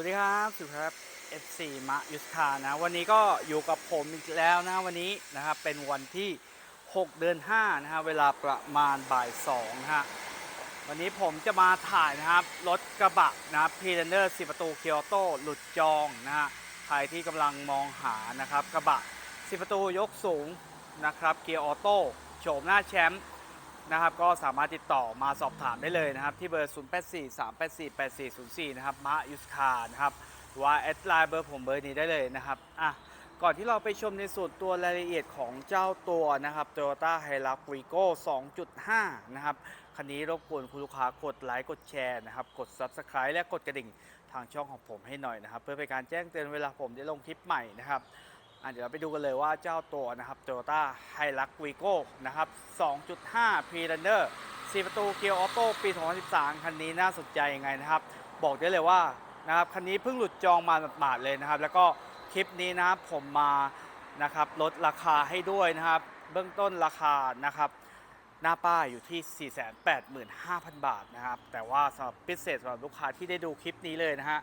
วัสดีครับสุครับ F4 มะยุทธานะ วันนี้ก็อยู่กับผมอีกแล้วนะ วันนี้นะครับเป็นวันที่ 6 เดือน5นะฮะเวลาประมาณบ่าย2นะฮะวันนี้ผมจะมาถ่ายนะครับ รถกระบะนะพีเดนเดอร์10ประตูเคียวโตหลุดจองนะฮะใครที่กำลังมองหานะครับ กระบะ10ประตูยกสูงนะครับเกียร์ออโต้โฉมหน้าแชมป์ นะครับก็สามารถติดต่อมาสอบถามได้เลยนะครับ ที่เบอร์ 0 8 4 3 8 4 8 4 0 4 นะครับมายุสคานะครับว่าแอดไลน์เบอร์ผมเบอร์นี้ได้เลยนะครับอะก่อนที่เราไปชมในส่วนตัวรายละเอียดของเจ้าตัวนะครับ Toyota Hilux Vigo 2.5 นะครับ คันนี้รบกวนคุณลูกค้ากดไลค์กดแชร์นะครับ กด Subscribe และกดกระดิ่งทางช่องของผมให้หน่อยนะครับ เพื่อเป็นการแจ้งเตือนเวลาผมได้ลงคลิปใหม่นะครับ เดี๋ยวเราไปดูกันเลยว่าเจ้าตัวนะครับ Toyota Hilux Vigo นะครับ 2.5 p r u n n e r 4 ประตูเกียร์ออโต้ปี 2013 คันนี้น่าสนใจยังไงนะครับ บอกได้เลยว่านะครับคันนี้เพิ่งหลุดจองมาหมาดๆเลยนะครับ แล้วก็คลิปนี้นะครับผมมานะครับลดราคาให้ด้วยนะครับ เบื้องต้นราคานะครับหน้าป้ายอยู่ที่ 485,000 บาทนะครับ แต่ว่าสำหรับพิเศษสำหรับลูกค้าที่ได้ดูคลิปนี้เลยนะฮะ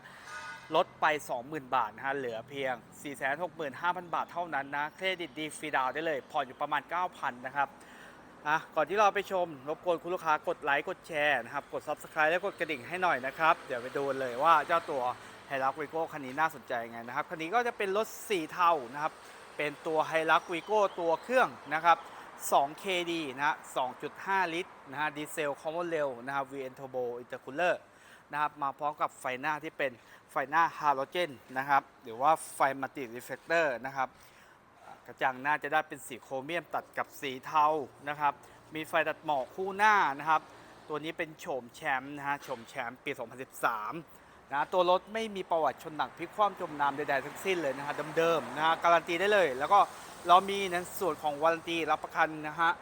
ลดไป 20,000 บาทนะฮะ เหลือเพียง 465,000 บาทเท่านั้นนะ เครดิตดีฟรีดาวได้เลย ผ่อนอยู่ประมาณ 9,000 นะครับอะก่อนที่เราไปชม รบกวนคุณลูกค้ากดไลค์ กดแชร์นะครับ กด Subscribe และกดกระดิ่งให้หน่อยนะครับ เดี๋ยวไปดูเลยว่าเจ้าตัว h i l u x v i g o คันนี้น่าสนใจยังไงนะครับ คันนี้ก็จะเป็นรถ 4 เท่านะครับ เป็นตัว h i l u x v i g o ตัวเครื่องนะครับ 2KD นะฮะ2.5 ลิตรนะฮะ ดีเซล Common Rail นะครับ VN Turbo Intercooler นะครับมาพร้อมกับไฟหน้าที่เป็นไฟหน้าฮาโลเจนนะครับหรือว่าไฟมัลติรีเฟลเตอร์นะครับกระจังหน้าจะได้เป็นสีโครเมียมตัดกับสีเทานะครับมีไฟตัดหมอกคู่หน้านะครับ ตัวนี้เป็นโฉมแชมป์นะฮะโฉมแชมป์ปี 2013นะตัวรถไม่มีประวัติชนหนักพลิกคว่ำจมน้ำใดๆทั้งสิ้นเลยนะฮะเดิมๆนะฮะการันตีได้เลย แล้วก็เรามีในส่วนของวารันตีรับประกันนะฮะ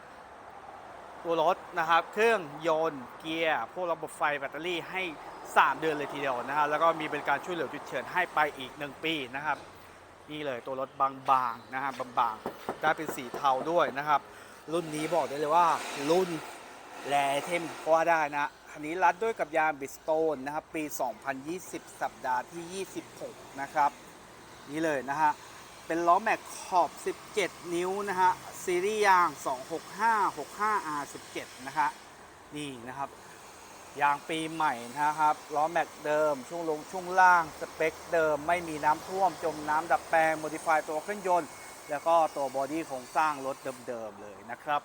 ตัวรถนะครับ เครื่องยนต์เกียร์พวกระบบไฟแบตเตอรี่ให้ 3 เดือนเลยทีเดียวนะฮะแล้วก็มีบริการช่วยเหลือจุดเฉินให้ไปอีก 1 ปีนะครับ นี่เลยตัวรถบางๆนะฮะบางๆ ได้เป็นสีเทาด้วยนะครับ รุ่นนี้บอกได้เลยว่า รุ่นแรเทมก็ว่าได้นะคันนี้รัดด้วยกับยางบิสโตนนะครับ ปี 2020 สัปดาห์ที่ 26 นะครับ นี่เลยนะฮะ เป็นล้อแม็กขอบ 17 นิ้วนะฮะ ซีรีส์ยาง 26565R17 นะฮะนี่นะครับ ยางปีใหม่นะครับล้อแม็กเดิม ช่วงลงช่วงล่างสเปคเดิม ไม่มีน้ำท่วมจมน้ำดับแปลงโมดิฟายตัวเครื่องยนต์ แล้วก็ตัวบอดี้โครงสร้างรถเดิมๆเลยนะครับ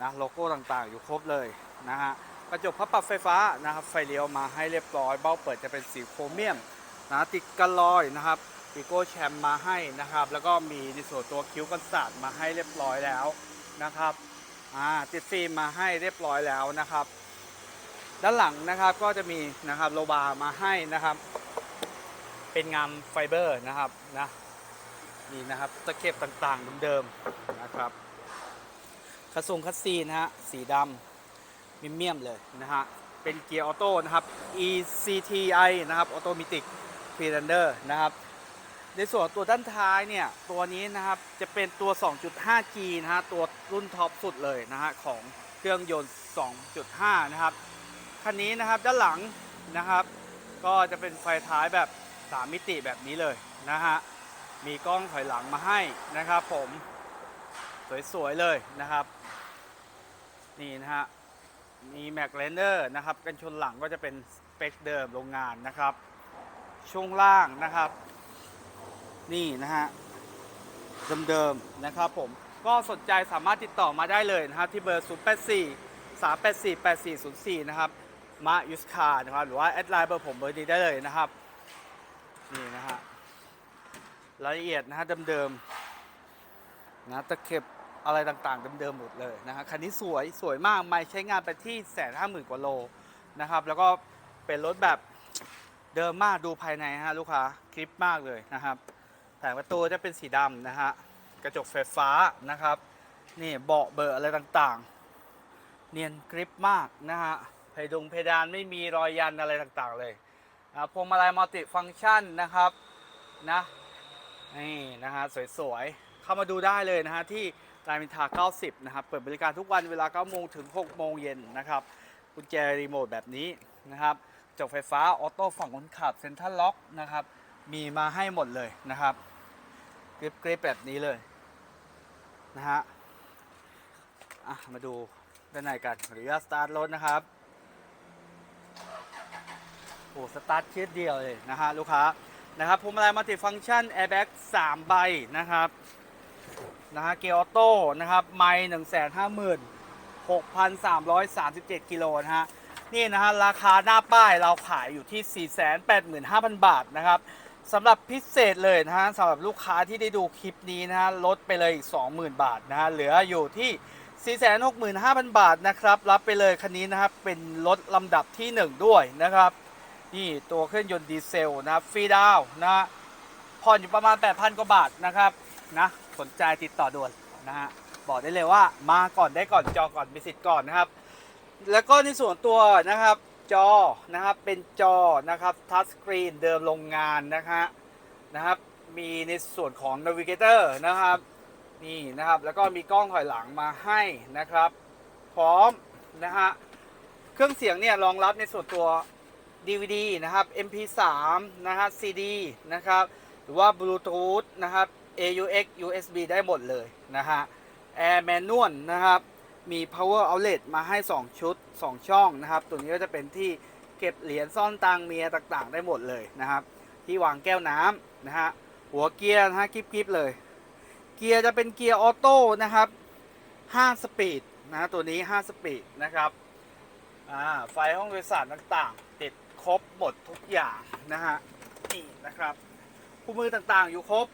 นะโลโก้ต่างๆอยู่ครบเลยนะฮะกระจกพับปรับไฟฟ้านะครับไฟเลี้ยวมาให้เรียบร้อยเบ้าเปิดจะเป็นสีโครเมียมนะติดกันลอยนะครับปีโก้แชมมาให้นะครับ แล้วก็มีในส่วนตัวคิ้วกันศาสตร์มาให้เรียบร้อยแล้วนะครับอ่าติดฟิล์มมาให้เรียบร้อยแล้วนะครับ ด้านหลังนะครับก็จะมีนะครับโลบาร์มาให้นะครับ เป็นงามไฟเบอร์นะครับนะนี่นะครับตะเข็บต่างๆเดิมๆนะครับกระสุงคัสซีนะฮะสีดำมิเมียมเลยนะฮะเป็นเกียร์ออโต้นะครับ ECTI นะครับออโตมิติกพรีเดนเดอร์นะครับ ในส่วนตัวด้านท้ายเนี่ย ตัวนี้นะครับ จะเป็นตัว 2.5G นะฮะตัวรุ่นท็อปสุดเลยนะฮะของเครื่องยนต์ 2.5 นะครับ คันนี้นะครับด้านหลังนะครับ ก็จะเป็นไฟท้ายแบบ3มิติแบบนี้เลยนะฮะมีกล้องถอยหลังมาให้นะครับ ผมสวยๆเลยนะครับ นี่นะฮะมีแม็กเลนเดอร์นะครับ กันชนหลังก็จะเป็นสเปคเดิมโรงงานนะครับ ช่วงล่างนะครับ นี่นะฮะเดิมๆนะครับผมก็สนใจสามารถติดต่อมาได้เลยนะครับ ที่เบอร์ 0 8 4 3 8 4 8 4 0 4 นะครับ มายุสคานะครับ หรือว่าแอดไลน์เบอร์ผมเบอร์นี้ได้เลยนะครับ นี่นะฮะรายละเอียดนะฮะเดิมๆนะตะเข็บอะไรต่างๆเดิมๆหมดเลยนะฮะคันนี้สวยสวยมากไม่ใช้งานไปที่แสนห้าหมื่นกว่าโลนะครับ แล้วก็เป็นรถแบบเดิมมากดูภายในฮะลูกค้าคลิปมากเลยนะครับแผงประตูจะเป็นสีดำนะฮะกระจกไฟฟ้านะครับ นี่เบาะเบอร์อะไรต่างๆ เนียนกริปมากนะฮะ เพดงเพดานไม่มีรอยยันอะไรต่างๆเลยนะพวงมาลัยมัลติฟังก์ชันนะครับนะนี่นะฮะสวยๆ เข้ามาดูได้เลยนะฮะที่รามอินทรา90 นะครับ เปิดบริการทุกวันเวลา9โมงถึง 6 โมงเย็นนะครับกุญแจรีโมทแบบนี้นะครับจกไฟฟ้า ออโต้ฝั่งคนขับเซ็นทรัลล็อกนะครับ มีมาให้หมดเลยนะครับกริปกริปแบบนี้เลยนะฮะมาดูด้านในกันขออสตาร์ทรถนะครับ อ้สตาร์ทเคสเดียวเลยนะฮะลูกค้านะครับพวงมาลัยมัลติฟังก์ชันแอร์แบ็ก3ใบนะครับนะฮะเกียร์ออโต้นะครับไม่หนึ่งแสนห้าหมื่นหกพันสามร้อยสามสิบเจ็ดกิโลนะฮะนี่นะฮะราคาหน้าป้ายเราขายอยู่ที่ 485,000 บาทนะครับสำหรับพิเศษเลยนะฮะสำหรับลูกค้าที่ได้ดูคลิปนี้นะฮะลดไปเลยอีก 20,000 บาทนะฮะเหลืออยู่ที่ 465,000 บาทนะครับ รับไปเลยคันนี้นะครับเป็นรถลำดับที่ 1 ด้วยนะครับ นี่ตัวเครื่องยนต์ดีเซลนะครับฟรีดาวนะฮะผ่อนอยู่ประมาณ 8,000 กว่าบาทนะครับนะสนใจติดต่อด่วนนะฮะบอกได้เลยว่ามาก่อนได้ก่อนจองก่อนมีสิทธิ์ก่อนนะครับ แล้วก็ในส่วนตัวนะครับจอนะครับเป็นจอนะครับทัชสกรีนเดิมโรงงานนะคะนะครับมีในส่วนของ Navigator นะครับนี่นะครับแล้วก็มีกล้องถอยหลังมาให้นะครับ พร้อมนะฮะเครื่องเสียงเนี่ยรองรับในส่วนตัว DVD นะครับ MP3 นะฮะ CD นะครับ หรือว่า Bluetooth นะครับ AUX USB ได้หมดเลยนะฮะ Air Manual นะครับ มี Power Outlet มาให้ 2 ชุด 2 ช่องนะครับ ตัวนี้ก็จะเป็นที่เก็บเหรียญซ่อนตังเมียต่างๆ ได้หมดเลยนะครับ ที่วางแก้วน้ำนะฮะ หัวเกียร์นะฮะกริบๆเลย เกียร์จะเป็นเกียร์ออโต้นะครับ5สปีดนะฮะตัวนี้ 5 สปีดนะครับอ่าไฟห้องโดยสารต่างๆ ครบหมดทุกอย่างนะฮะนี่นะครับคู่มือต่างๆอยู่ครบ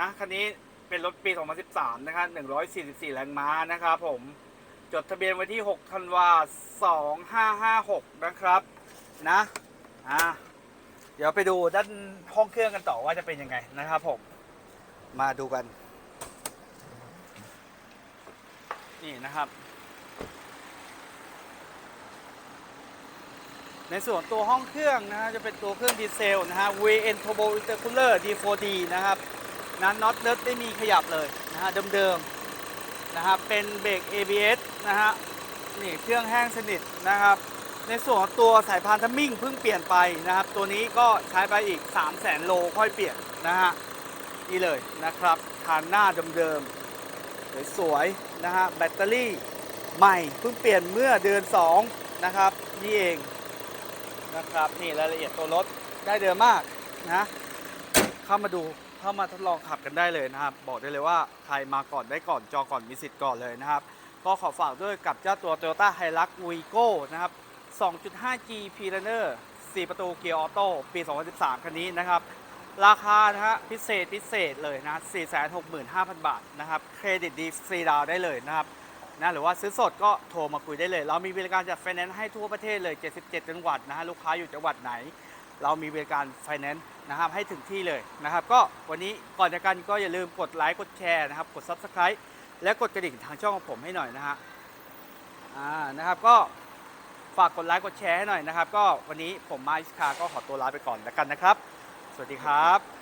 นะคันนี้เป็นรถปี 2013 นะครับ144 แรงม้านะครับผมจดทะเบียนไว้ที่6ธันวา2556 นะครับนะอ่าเดี๋ยวไปดูด้านห้องเครื่องกันต่อว่าจะเป็นยังไงนะครับผมมาดูกัน นี่นะครับ ในส่วนตัวห้องเครื่องนะฮะจะเป็นตัวเครื่องดีเซลนะฮะ VN Turbo Intercooler D4D นะครับนั้นน็อตเลิศไม่มีขยับเลยนะฮะเดิมๆนะครับเป็นเบรก ABS นะฮะนี่เครื่องแห้งสนิทนะครับ ในส่วนตัวสายพานทัมมิ่งเพิ่งเปลี่ยนไปนะครับ ตัวนี้ก็ใช้ไปอีก 3 0 0 0 0 0โลค่อยเปลี่ยนนะฮะนี่เลยนะครับคานหน้าเดิมๆสวยๆนะฮะแบตเตอรี่ใหม่เพิ่งเปลี่ยนเมื่อเดือน 2 นะครับ นี่เอง นะครับนี่รายละเอียดตัวรถได้เดิมมากนะเข้ามาดูเข้ามาทดลองขับกันได้เลยนะครับ บอกได้เลยว่าใครมาก่อนได้ก่อนจองก่อนมีสิทธิ์ก่อนเลยนะครับ ก็ขอฝากด้วยกับเจ้าตัว Toyota Hilux Vigo นะครับ 2.5G p l a n e r 4 ประตูเกียร์ออโต้ปี 2013 คันนี้นะครับ ราคานะฮะพิเศษพิเศษเลยนะ 465,000 บาทนะครับ เครดิตดีฟรีดาวได้เลยนะครับ นะหรือว่าซื้อสดก็โทรมาคุยได้เลย เรามีบริการจัดไฟแนนซ์ให้ทั่วประเทศเลย 77 จังหวัดนะฮะลูกค้าอยู่จังหวัดไหน เรามีบริการไฟแนนซ์นะครับให้ถึงที่เลยนะครับ ก็วันนี้ก่อนจากกันก็อย่าลืมกดไลค์กดแชร์นะครับ กด Subscribe และกดกระดิ่งทางช่องของผมให้หน่อยนะฮะอ่านะครับก็ฝากกดไลค์กดแชร์ให้หน่อยนะครับ ก็วันนี้ผมมาอิสคาก็ขอตัวลาไปก่อนแล้วกันนะครับ สวัสดีครับ